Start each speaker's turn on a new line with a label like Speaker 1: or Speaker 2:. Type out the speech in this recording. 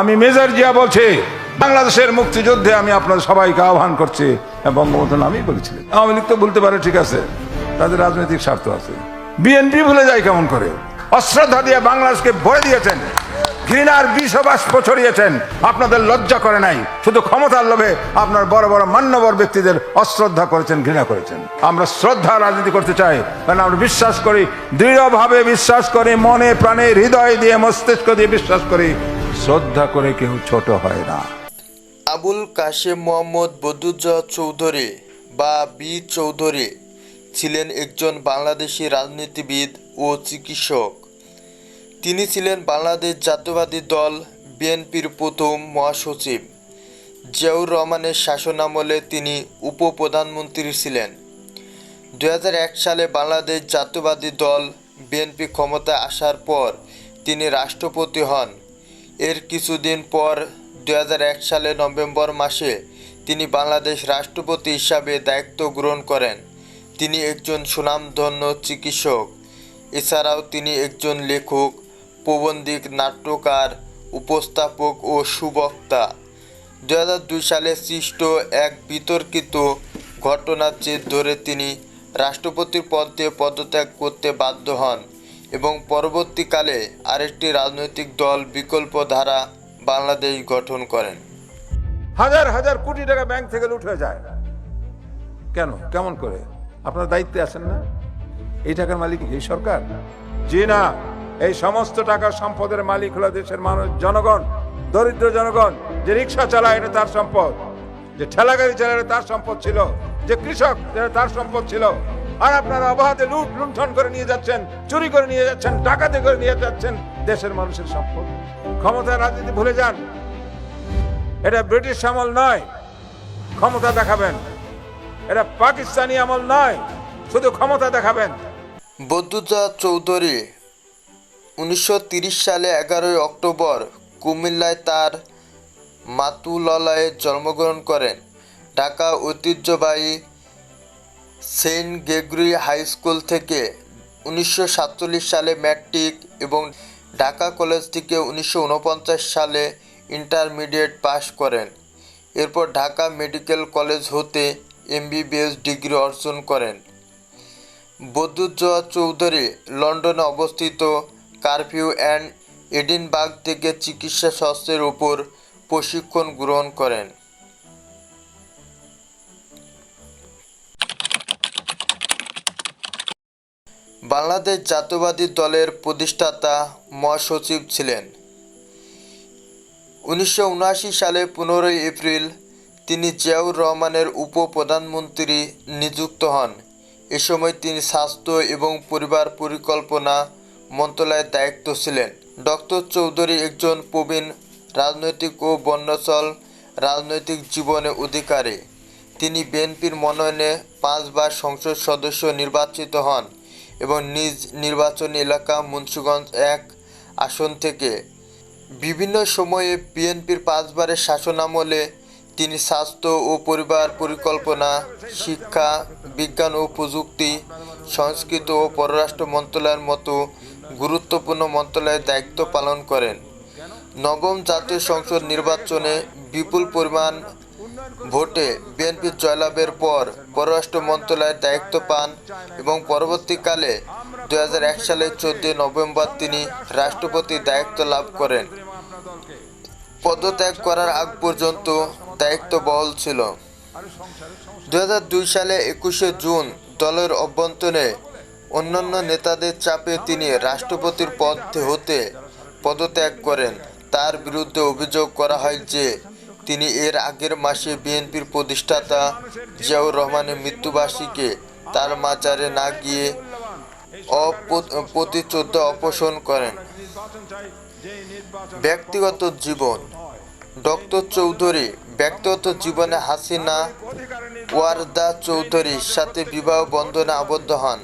Speaker 1: আমি মেজর জিয়া বলছি, বাংলাদেশের মুক্তিযুদ্ধে আমি আপনাদের সবাইকে আহ্বান করছি বঙ্গবন্ধু নামই বলেছিলেন। আওয়ামী লীগ তো বলতে পারে ঠিক আছে, তাদের রাজনৈতিক স্বার্থ আছে। বিএনপি ভুলে যায় কেমন করে? অশ্রদ্ধা দিয়ে বাংলাদেশকে ভরে দিয়েছেন, ঘৃণার বিষবাষ্প ছড়িয়েছেন, আপনাদের লজ্জা করে নাই, শুধু ক্ষমতার লোভে আপনার বড় বড় মান্যবর ব্যক্তিদের অশ্রদ্ধা করেছেন, ঘৃণা করেছেন। আমরা শ্রদ্ধা রাজনীতি করতে চাই, কারণ আমরা বিশ্বাস করি, দৃঢ়ভাবে বিশ্বাস করি, মনে প্রাণে হৃদয় দিয়ে মস্তিষ্ক দিয়ে বিশ্বাস করি শ্রদ্ধা করে কেউ ছোট হয় না।
Speaker 2: আবুল কাশেম মোহাম্মদ বদুজ্জা চৌধুরী বা বি চৌধুরী ছিলেন একজন বাংলাদেশি রাজনীতিবিদ ও চিকিৎসক। তিনি ছিলেন বাংলাদেশ জাতীয়বাদী দল বিএনপির প্রথম মহাসচিব। জিয়াউর রহমানের শাসনামলে তিনি উপপ্রধানমন্ত্রী ছিলেন। দু হাজার এক সালে বাংলাদেশ জাতীয়বাদী দল বিএনপি ক্ষমতায় আসার পর তিনি রাষ্ট্রপতি হন। এর কিছুদিন পর দু হাজার এক সালে নভেম্বর মাসে তিনি বাংলাদেশ রাষ্ট্রপতি হিসাবে দায়িত্ব গ্রহণ করেন। তিনি একজন সুনামধন্য চিকিৎসক। এছাড়াও তিনি একজন লেখক, প্রবন্ধিক, নাট্যকার, উপস্থাপক ও সুবক্তা। দু হাজার দুই সালে সৃষ্ট এক বিতর্কিত ঘটনার জের ধরে তিনি রাষ্ট্রপতির পদ পদত্যাগ করতে বাধ্য হন। এবং পরবর্তীকালে আরেকটি রাজনৈতিক দল বিকল্প ধারা বাংলাদেশ গঠন করেন।
Speaker 1: হাজার হাজার কোটি টাকা ব্যাংক থেকে হয়ে যায়। কেন? কেমন করে? আপনার দায়িত্বে আছেন না? এই টাকার মালিক এই সরকার? জি না। এই সমস্ত টাকা সম্পদের মালিক হলো দেশের মানুষ, জনগণ, দরিদ্র জনগণ, যে রিক্সা চালায় এটা তার সম্পদ, যে ঠেলা গাড়ি চালায় তার সম্পদ ছিল, যে কৃষক তার সম্পদ ছিল। আর আপনারা অবাধে লুট, লুণ্ঠন করে নিয়ে যাচ্ছেন, চুরি করে নিয়ে যাচ্ছেন, ডাকাতি করে নিয়ে যাচ্ছেন দেশের মানুষের সম্পদ। ক্ষমতার রাজনীতি ভুলে যান। এটা ব্রিটিশ আমল নয়। ক্ষমতা দেখাবেন। এটা পাকিস্তানি আমল নয়। শুধু ক্ষমতা দেখাবেন।
Speaker 2: বদুজা চৌধুরী, উনিশশো সালে এগারোই অক্টোবর কুমিল্লায় তার মাতুললায় জন্মগ্রহণ করেন। ঢাকা ঐতিহ্যবাহী সেন্ট গ্রেগরি হাই স্কুল থেকে উনিশশো সাতচল্লিশ সালে ম্যাট্রিক এবং ঢাকা কলেজ থেকে উনিশশো ঊনপঞ্চাশ সালে ইন্টারমিডিয়েট পাশ করেন। এরপর ঢাকা মেডিকেল কলেজ হতে এমবিবিএস ডিগ্রি অর্জন করেন। বদুজ্জোয়া চৌধুরী লন্ডনে অবস্থিত কারফিউ অ্যান্ড এডিনবার্গ থেকে চিকিৎসা শাস্ত্রের উপর প্রশিক্ষণ গ্রহণ করেন। বাংলাদেশ জাতীয়বাদী দলের প্রতিষ্ঠাতা মহাসচিব ছিলেন। উনিশশো উনআশি সালে পনেরোই এপ্রিল তিনি জিয়াউর রহমানের উপপ্রধানমন্ত্রী নিযুক্ত হন। এ সময় তিনি স্বাস্থ্য এবং পরিবার পরিকল্পনা মন্ত্রণালয়ের দায়িত্ব ছিলেন। ডক্টর চৌধুরী একজন প্রবীণ রাজনৈতিক ও বন্যচল রাজনৈতিক জীবনে অধিকারী। তিনি বিএনপির মনোনয়নে পাঁচবার সংসদ সদস্য নির্বাচিত হন। এবং নিজ নির্বাচনী এলাকা মুন্সিগঞ্জ এক আসন থেকে। বিভিন্ন সময়ে বিএনপির পাঁচবারের শাসনামলে তিনি স্বাস্থ্য ও পরিবার পরিকল্পনা, শিক্ষা, বিজ্ঞান ও প্রযুক্তি, সংস্কৃত ও পররাষ্ট্র মন্ত্রণালয়ের মতো গুরুত্বপূর্ণ মন্ত্রণালয়ের দায়িত্ব পালন করেন। নবম জাতীয় সংসদ নির্বাচনে বিপুল পরিমাণ ভোটে বিএনপির জয়লাভের পর পররাষ্ট্র মন্ত্রণালয়ের দায়িত্ব পান এবং পরবর্তীকালে দু সালের চোদ্দই নভেম্বর তিনি রাষ্ট্রপতির দায়িত্ব লাভ করেন। পদত্যাগ করার আগ পর্যন্ত দায়িত্ব বহল ছিল। দু হাজার দুই সালে একুশে জুন দলের অভ্যন্তরে অন্যান্য নেতাদের চাপে তিনি রাষ্ট্রপতির পদ হতে পদত্যাগ করেন। তার বিরুদ্ধে অভিযোগ করা হয় যে তিনি এর আগের মাসে বিএনপির প্রতিষ্ঠাতা জিয়াউর রহমানের মৃত্যুবার্ষিকী তার মাজারে না গিয়ে অপ্রতিচোদ্দ অপসারণ করেন। ব্যক্তিগত জীবন। ডক্টর চৌধুরী ব্যক্তিগত জীবনে হাসিনা ওয়ারদা চৌধুরীর সাথে বিবাহ বন্ধনে আবদ্ধ হন।